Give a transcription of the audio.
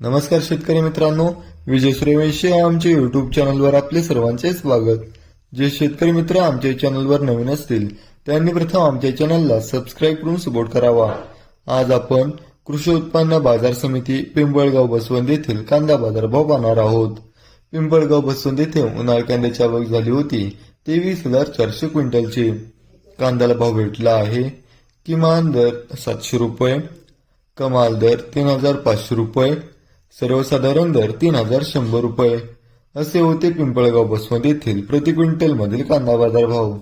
नमस्कार शेतकरी मित्रांनो विजय सूर्यवंशी या आमच्या युट्यूब चॅनलवर आपले सर्वांचे स्वागत. जे शेतकरी मित्र आमच्या चॅनलवर नवीन असतील त्यांनी प्रथम आमच्या चॅनलला सबस्क्राईब करून सपोर्ट करावा. आज आपण कृषी उत्पन्न बाजार समिती पिंपळगाव बसवंत येथील कांदा बाजारभाव पाहणार आहोत. पिंपळगाव बसवंत येथे उन्हाळ कांद्याची आवक झाली होती तेवीस हजार चारशे क्विंटलची. कांद्याला भाव भेटला आहे. किमान दर सातशे रुपये कमाल दर तीन हजार पाचशे रुपये सर्वसाधारण दर तीन हजार शंभर रुपये. असे होते पिंपळगाव बसवंत येथील प्रति क्विंटल मधील कांदा बाजार भाव